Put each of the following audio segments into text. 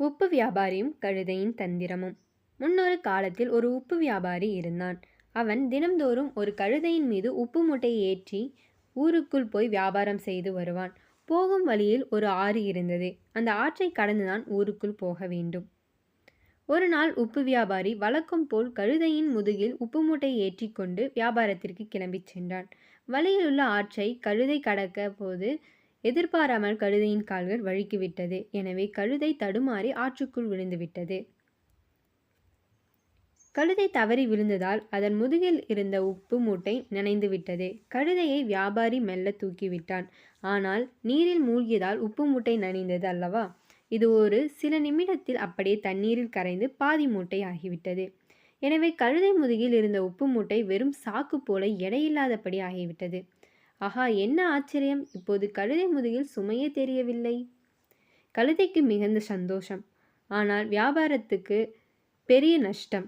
உப்பு வியாபாரியும் கழுதையின் தந்திரமும். முன்னொரு காலத்தில் ஒரு உப்பு வியாபாரி இருந்தான். அவன் தினம்தோறும் ஒரு கழுதையின் மீது உப்பு மூட்டையை ஏற்றி ஊருக்குள் போய் வியாபாரம் செய்து வருவான். போகும் வழியில் ஒரு ஆறு இருந்தது. அந்த ஆற்றை கடந்துதான் ஊருக்குள் போக வேண்டும். ஒரு நாள் உப்பு வியாபாரி வழக்கம் போல் கழுதையின் முதுகில் உப்பு மூட்டையை ஏற்றி கொண்டு வியாபாரத்திற்கு கிளம்பிச் சென்றான். வழியில் உள்ள ஆற்றை கழுதை கடக்க போது எதிர்பாராமல் கழுதையின் கால்கள் வழுக்கிவிட்டது. எனவே கழுதை தடுமாறி ஆற்றுக்குள் விழுந்துவிட்டது. கழுதை தவறி விழுந்ததால் அதன் முதுகில் இருந்த உப்பு மூட்டை நனைந்து விட்டது கழுதையை வியாபாரி மெல்ல தூக்கிவிட்டான். ஆனால் நீரில் மூழ்கியதால் உப்பு மூட்டை நனைந்தது அல்லவா? இது ஒரு சில நிமிடத்தில் அப்படியே தண்ணீரில் கரைந்து பாதி மூட்டை ஆகிவிட்டது. எனவே கழுதை முதுகில் இருந்த உப்பு மூட்டை வெறும் சாக்கு போல எடையில்லாதபடி ஆகிவிட்டது. ஆஹா என்ன ஆச்சரியம்? இப்போது கழுதை முதுகில் சுமையே தெரியவில்லை. கழுதைக்கு மிகுந்த சந்தோஷம். ஆனால் வியாபாரத்துக்கு பெரிய நஷ்டம்.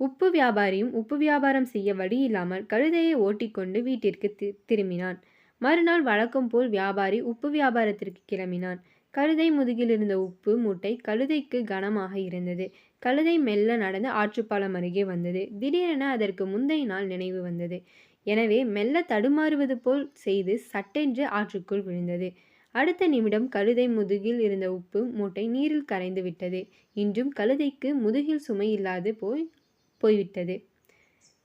உப்பு வியாபாரியும் உப்பு வியாபாரம் செய்ய வழி இல்லாமல் கழுதையை ஓட்டிக்கொண்டு வீட்டிற்கு தி திரும்பினான். மறுநாள் வழக்கம் போல் வியாபாரி உப்பு வியாபாரத்திற்கு கிளம்பினான். கழுதை முதுகில் இருந்த உப்பு மூட்டை கழுதைக்கு கனமாக இருந்தது. கழுதை மெல்ல நடந்து ஆற்றுப்பாலம் அருகே வந்தது. திடீரென அதற்கு முந்தைய நாள் நினைவு வந்தது. எனவே மெல்ல தடுமாறுவது போல் செய்து சட்டென்று ஆற்றுக்குள் விழுந்தது. அடுத்த நிமிடம் கழுதை முதுகில் இருந்த உப்பு மூட்டை நீரில் கரைந்து விட்டது. இன்றும் கழுதைக்கு முதுகில் சுமை இல்லாது போய் போய்விட்டது.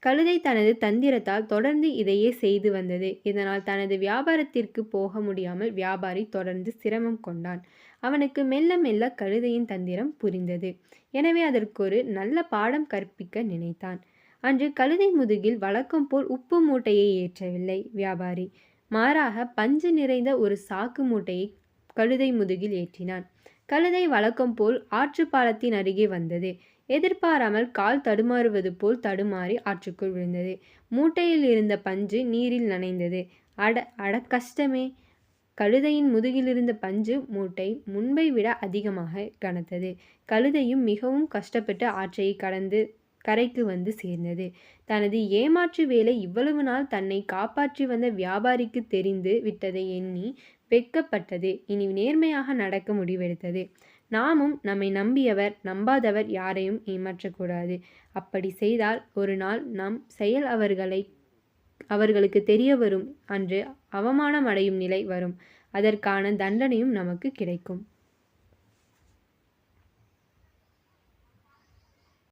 கழுதை தனது தந்திரத்தால் தொடர்ந்து இதையே செய்து வந்தது. இதனால் தனது வியாபாரத்திற்கு போக முடியாமல் வியாபாரி தொடர்ந்து சிரமம் கொண்டான். அவனுக்கு மெல்ல மெல்ல கழுதையின் தந்திரம் புரிந்தது. எனவே அதற்கொரு நல்ல பாடம் கற்பிக்க நினைத்தான். அன்று கழுதை முதுகில் வழக்கம் போல் உப்பு மூட்டையை ஏற்றவில்லை வியாபாரி. மாறாக பஞ்சு நிறைந்த ஒரு சாக்கு மூட்டையை கழுதை முதுகில் ஏற்றினான். கழுதை வழக்கம் போல் ஆற்றுப்பாலத்தின் அருகே வந்தது. எதிர்பாராமல் கால் தடுமாறுவது போல் தடுமாறி ஆற்றுக்குள் விழுந்தது. மூட்டையில் இருந்த பஞ்சு நீரில் நனைந்தது. அட அட கஷ்டமே. கழுதையின் முதுகில் இருந்த பஞ்சு மூட்டை முன்பை விட அதிகமாக கனத்தது. கழுதையும் மிகவும் கஷ்டப்பட்டு ஆற்றை கடந்து கரைக்கு வந்து சேர்ந்தது. தனது ஏமாற்று வேலை இவ்வளவு நாள் தன்னை காப்பாற்றி வந்த வியாபாரிக்கு தெரிந்து விட்டதை எண்ணி வெட்கப்பட்டது. இனி நேர்மையாக நடக்க முடிவெடுத்தது. நாமும் நம்மை நம்பியவர் நம்பாதவர் யாரையும் ஏமாற்றக்கூடாது. அப்படி செய்தால் ஒரு நாள் நம் செயல் அவர்களை அவர்களுக்கு தெரிய வரும். அன்று அவமானம் அடையும் நிலை வரும். அதற்கான தண்டனையும் நமக்கு கிடைக்கும்.